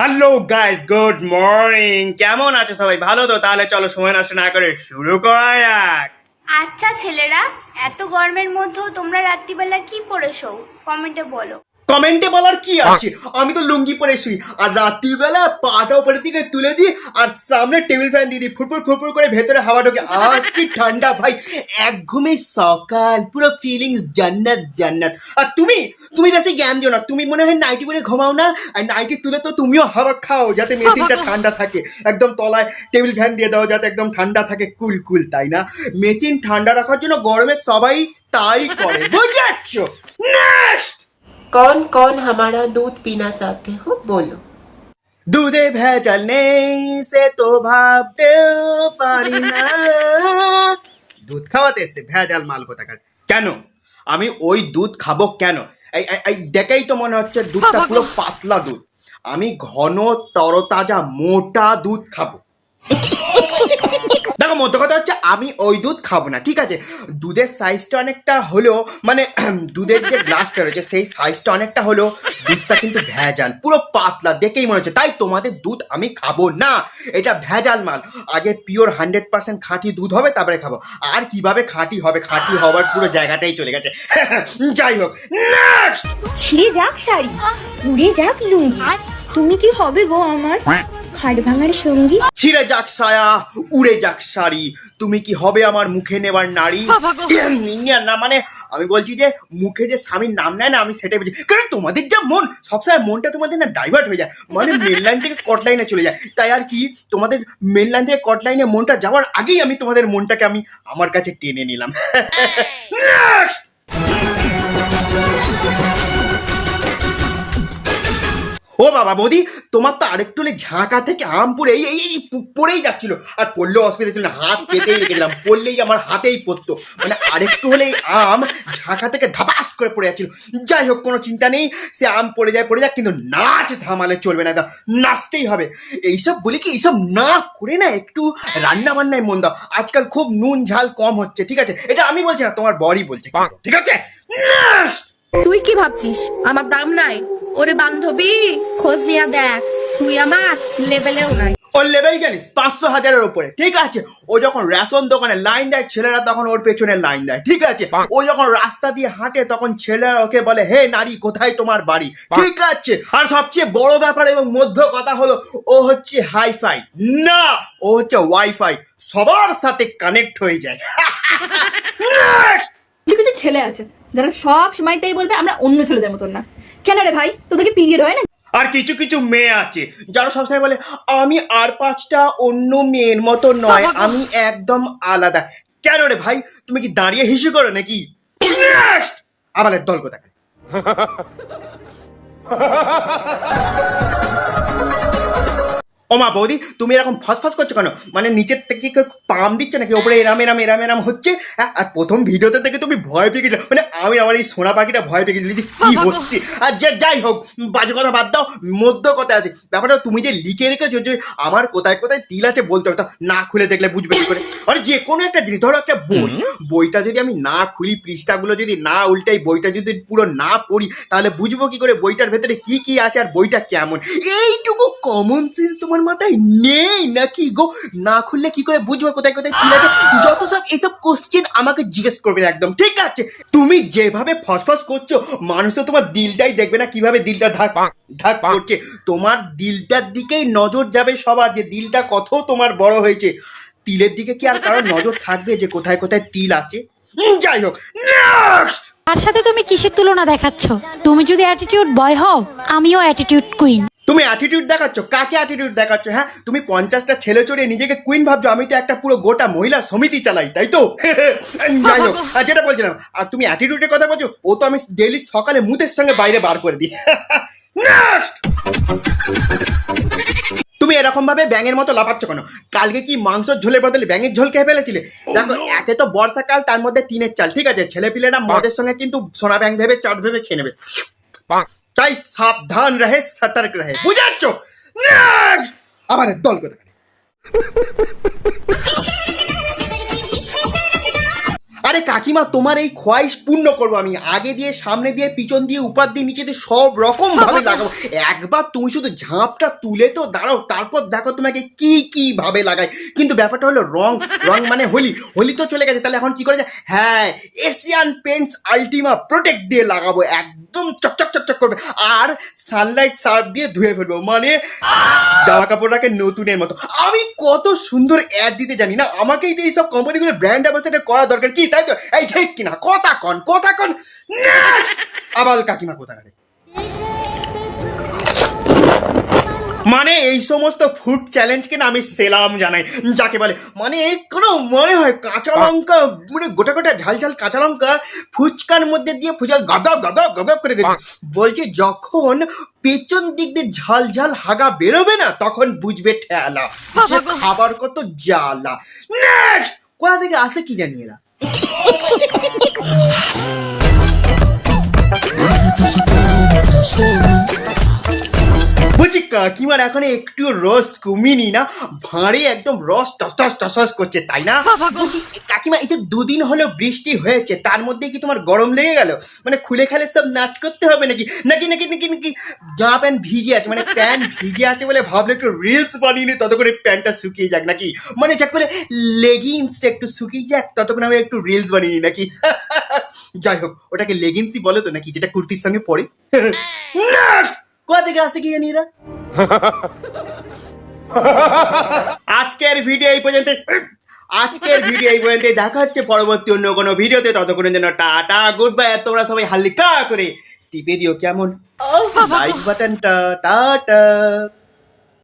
Hello guys good morning কেমন আছো সবাই? ভালো তো? তাহলে চলো সময় নষ্ট না করে শুরু করা যাক। আচ্ছা ছেলেরা, এত গরমের মধ্যেও তোমরা রাত্রিবেলা কি পড়েছো? কমেন্টে বলো। কমেন্টে বলার কি আছে? আমি তো লুঙ্গি পরে শুই আর রাত্রির বেলা পাটা উপরের দিকে তুলে দিই আর সামনে টেবিল ফ্যান দিয়ে দিই ফুরফুর ফুরফুর করে ভেতরে হাওয়া ঢোকে। আর কি ঠান্ডা ভাই! এক ঘুমে সকাল পুরো ফিলিংস জান্নাত জান্নাত। আর তুমি? তুমি বেশি জ্ঞান দিও না। তুমি মনে হয় নাইটি পরে ঘুমাও না আর নাইটি তুলে তো তুমিও হাওয়া খাও যাতে মেশিনটা ঠান্ডা থাকে। একদম তলায় টেবিল ফ্যান দিয়ে দাও যাতে একদম ঠান্ডা থাকে। কুল কুল তাই না? মেশিন ঠান্ডা রাখার জন্য গরমে সবাই তাই করে। বুঝাচ্ছ নেক্সট कौन कौन हमारा दूध पीना चाहते हो बोलो দুধে ভেজাল নেই সে তো ভাবতেও পারি না দুধ খাওয়াতে এসছে ভেজাল মাল কোথাকার কেন আমি ওই দুধ খাবো কেন এই এই- এই দেখেই তো মনে হচ্ছে দুধটা পুরো পাতলা দুধ আমি ঘন তরতাজা মোটা দুধ খাবো দেখো মধ্য কথা হচ্ছে আমি ওই দুধ খাব না ঠিক আছে? দুধের সাইজটা অনেকটা হলেও মানে দুধের যে গ্লাসটা রয়েছে সেই সাইজটা অনেকটা হলেও দুধটা কিন্তু ভেজাল পুরো পাতলা দেখেই মনে হচ্ছে। তাই তোমাদের দুধ আমি খাব না এটা ভেজাল মাল। আগে পিওর হান্ড্রেড পার্সেন্ট খাঁটি দুধ হবে তারপরে খাব। আর কীভাবে খাঁটি হবে খাঁটি হওয়ার পুরো জায়গাটাই চলে গেছে। যাই হোক নেক্সট ছিঁড়ে যাক শাড়ি উড়ে যাক লুঙ্গি। তুমি কি হবে গো আমার? হাড় ভাঙার সঙ্গী। ছিঁড়ে যাক সায়া উড়ে যাক শাড়ি। তুমি কি হবে আমার মুখে নেবার নারী? না মানে আমি বলছি যে মুখে যে স্বামীর নাম নেয় না আমি সেটাই বলছি। কারণ তোমাদের যা মন সবসময় মনটা তোমাদের না ডাইভার্ট হয়ে যায়। মানে মেন লাইন থেকে কট লাইনে চলে যায়। তাই আর কি তোমাদের মেন লাইন থেকে কট লাইনে মনটা যাওয়ার আগেই আমি তোমাদের মনটাকে আমি আমার কাছে টেনে নিলাম। Next! ও বাবা বৌদি তোমার তো আরেকটু হলে ঝাঁকা থেকে আম পড়ে এই এই- পড়েই যাচ্ছিল। আর পড়লেও অসুবিধা ছিল না হাত পেতেই রেখেছিলাম পড়লেই আমার হাতেই পড়তো। মানে আরেকটু হলেই আম ঝাঁকা থেকে ধাপাস করে পড়ে যাচ্ছিল। যাই হোক কোনো চিন্তা নেই সে আম পড়ে যায় পড়ে যাক কিন্তু নাচ থামালে চলবে না দাও নাচতেই হবে। এইসব বলি কি এইসব না করে না একটু রান্না বান্নায় মন দাও। আজকাল খুব নুন ঝাল কম হচ্ছে ঠিক আছে? এটা আমি বলছি না তোমার বড়ি বলছে। ঠিক আছে? Next! তুই কি ভাবছিস? আমার দাম নাই। ওরে বান্ধবী খোঁজ নিয়ে দেখ। তুই আমার লেভেলেও নাই। ওর লেভেল জানিস? পাঁচশো হাজারের উপরে। ঠিক আছে? ও যখন রেশন দোকানে লাইন দেয় ছেলেরা তখন ওর পেছনে লাইন দেয়। ঠিক আছে? ও যখন রাস্তা দিয়ে হাঁটে তখন ছেলেরা ওকে বলে হে নারী কোথায় তোমার বাড়ি? ঠিক আছে? আর সবচেয়ে বড় ব্যাপার এবং মধ্য কথা হলো ও হচ্ছে হাইফাই না! ও হচ্ছে ওয়াইফাই সবার সাথে কানেক্ট হয়ে যায়। Next! কিছু কিছু ছেলে আছে। যারা সব সময়তেই বলবে আমরা অন্য ছেলেদের মতন না। কেন রে ভাই? তোদের কি পিরিয়ড হয় না আর কিছু কিছু মেয়ে আছে যারা সবসময় বলে আমি আর পাঁচটা অন্য মেয়ের মতো নয় আমি একদম আলাদা। কেন রে ভাই? তুমি কি দাঁড়িয়ে হিসু করো নাকি? Next! আবার দল কোথায় ও মা বৌদি তুমি এরকম ফসফস করছ কেন? মানে নিচের থেকে কেউ পাম দিচ্ছে নাকি? ওপরে এরাম এরাম এরাম এরাম হচ্ছে? আর প্রথম ভিডিওতে থেকে তুমি ভয় পেয়ে গেছো। মানে আমি আমার এই সোনা পাখিটা ভয় পেয়ে গেছিলি যে কি হচ্ছে? আর যে যাই হোক বাজে কথা বাদ দাও মধ্য কথা আছে ব্যাপারটা তুমি যে লিখে রেখেছো যে আমার কোথায় কোথায় তিল আছে বলতে হবে না খুলে দেখলে বুঝবে কি করে? মানে যে কোনো একটা জিনিস ধরো একটা বই। বইটা যদি আমি না খুলি পৃষ্ঠাগুলো যদি না উল্টাই বইটা যদি পুরো না পড়ি তাহলে বুঝব কি করে বইটার ভেতরে কি কি আছে আর বইটা কেমন? এইটুকু কমন সেন্স তোমার মাথায় নেই নাকি গো? না খুললে কি করে বুঝব কোথায় কোথায় কি আছে? যত সব এইসব কোশ্চেন আমাকে জিজ্ঞেস করবে একদম ঠিক আছে? তুমি যেভাবে ফসফস করছ মানুষ তো তোমার দিলটাই দেখবে না কীভাবে দিলটা ধাক ধাক করছে। তোমার দিলটার দিকেই নজর যাবে সবার যে দিলটা কত তোমার বড় হয়েছে। তিলের দিকে কি আর কারোর নজর থাকবে যে কোথায় কোথায় তিল আছে? যাই হোক নেক্সট তার সাথে তুমি কিসের তুলনা দেখাচ্ছ? তুমি যদি অ্যাটিটিউড বয় হও আমিও অ্যাটিটিউড কুইন তুমি অ্যাটিটিউড দেখাচ্ছ? কাকে অ্যাটিটিউড দেখাচ্ছ? হ্যাঁ তুমি পঞ্চাশটা ছেলে চড়িয়ে নিজেকে কুইন ভাবছ। আমি তো একটা পুরো গোটা মহিলা সমিতি চালাই তাই তো? যাই হোক আর যেটা বলছিলাম আর তুমি অ্যাটিটিউডের কথা বলছো ও তো আমি ডেইলি সকালে মুতের সঙ্গে বাইরে বার করে দিই। নেক্সট তুমি এরকম ভাবে ব্যাঙের মতো লাফাচ্ছ কেন? কালকে কি মাংসর ঝোলের বদলে ব্যাঙের ঝোল খেয়ে ফেলেছিলে? দেখো একে তো বর্ষাকাল তার মধ্যে টিনের চাল ঠিক আছে? ছেলেপিলেরা মদের সঙ্গে কিন্তু সোনা ব্যাং ভেবে চাট ভেবে খেয়ে নেবে। তাই সাবধান রহে সতর্ক রহে। বুঝাচ্ছ? আমার দল কোথায় আরে কাকিমা, তোমার এই খোয়াইশ পূর্ণ করব আমি। আগে দিয়ে, সামনে দিয়ে, পিছন দিয়ে, উপার দিয়ে, নিচে দিয়ে সব রকম ভাবে লাগাবো। একবার তুমি শুধু ঝাঁপটা তুলে তো দাঁড়াও, তারপর দেখো তোমাকে কি কি ভাবে লাগাই। কিন্তু ব্যাপারটা হলো রং রং মানে হোলি। হোলি তো চলে গেছে, তাহলে এখন কি করে হ্যাঁ এশিয়ান পেন্টস আলটিমা প্রোটেক্ট দিয়ে লাগাবো, একদম চকচক চকচক করবে। আর সানলাইট সার্ফ দিয়ে ধুয়ে ফেলব মানে জামা কাপড়টাকে নতুনের মতো। আমি কত সুন্দর অ্যাড দিতে জানি না? আমাকেই তো এইসব কোম্পানিগুলো ব্র্যান্ড অ্যাম্বাসেডার করা দরকার। কি, তাই তো এই ঠিক কিনা? কথা কন কথা কন! আবার কাকিমা কোথা রে? মানে এই সমস্ত ফুড চ্যালেঞ্জকে না আমি সেলাম জানাই। যাকে বলে মানে কোনো মনে হয় কাঁচা লঙ্কা মানে গোটা গোটা ঝাল ঝাল কাঁচা লঙ্কা ফুচকার মধ্যে দিয়ে ফুচকা গাদা গাদা গাদা করে গেছে বলছে যখন পেছন দিক দিয়ে ঝাল ঝাল হাগা বেরোবে না তখন বুঝবে ঠেলা। যে খাবার কত জ্বালা। নেক্সট! কোথা থেকে আসে কি জানি এরা? বলছি কাকিমার এখন একটু রস কমিনি না? ভাঁড়ে একদম রস টস টস করছে তাই না? বলছি কাকিমা এই তো দুদিন হলো বৃষ্টি হয়েছে তার মধ্যে কি তোমার গরম লেগে গেল? মানে খুলে খালে সব নাচ করতে হবে নাকি? নাকি নাকি নাকি নাকি জামা প্যান্ট ভিজে আছে মানে প্যান্ট ভিজে আছে বলে ভাবলে একটু রিলস বানিয়ে নি তত করে প্যান্টটা শুকিয়ে যাক নাকি? মানে যাক বলে লেগিংসটা একটু শুকিয়ে যাক ততক্ষণ আমি একটু রিলস বানিয়ে নিই নাকি? যাই হোক ওটাকে লেগিংসই বলে তো নাকি যেটা কুর্তির সঙ্গে পরে? নেক্সট কোথা থেকে আসে কি নিরা আজকের ভিডিও এই পর্যন্ত আজকের ভিডিও এই পর্যন্ত দেখা হচ্ছে পরবর্তী অন্য কোনো ভিডিওতে ততক্ষণের জন্য টাটা গুড বাই তোমরা সবাই হালকা করে টিপে দিও কেমন। লাইক বাটনটা টাটা